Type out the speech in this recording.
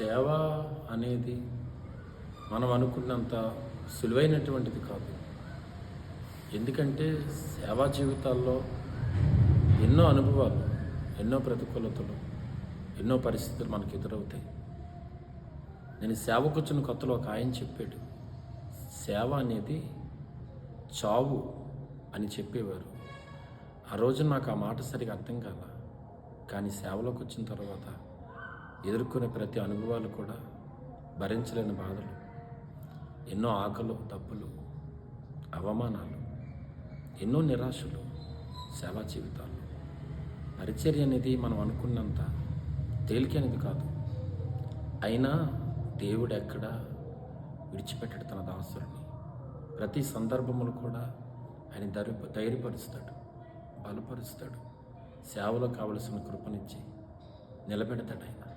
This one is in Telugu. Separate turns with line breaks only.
సేవ అనేది మనం అనుకున్నంత సులువైనటువంటిది కాదు. ఎందుకంటే సేవా జీవితాల్లో ఎన్నో అనుభవాలు ఎన్నో ప్రతికూలతలు ఎన్నో పరిస్థితులు మనకు ఎదురవుతాయి. నేను సేవకు వచ్చిన కొత్తలో ఒక ఆయన చెప్పాడు సేవ అనేది చావు అని చెప్పేవారు. ఆ రోజు నాకు ఆ మాట సరిగా అర్థం కాల కానీ సేవలోకి వచ్చిన తర్వాత ఎదుర్కొనే ప్రతి అనుభవాలు కూడా భరించలేని బాధలు ఎన్నో ఆకలు తప్పులు అవమానాలు ఎన్నో నిరాశలు సేవా జీవితాలు. పరిచర్య అనేది మనం అనుకున్నంత తేలికైనది కాదు. అయినా దేవుడు ఎక్కడ విడిచిపెట్టాడు తన దాసుని ప్రతి సందర్భములు కూడా ఆయన ధైర్య ధైర్యపరుస్తాడు బలపరుస్తాడు. సేవలో కావలసిన కృపనిచ్చి నిలబెడతాడు ఆయన.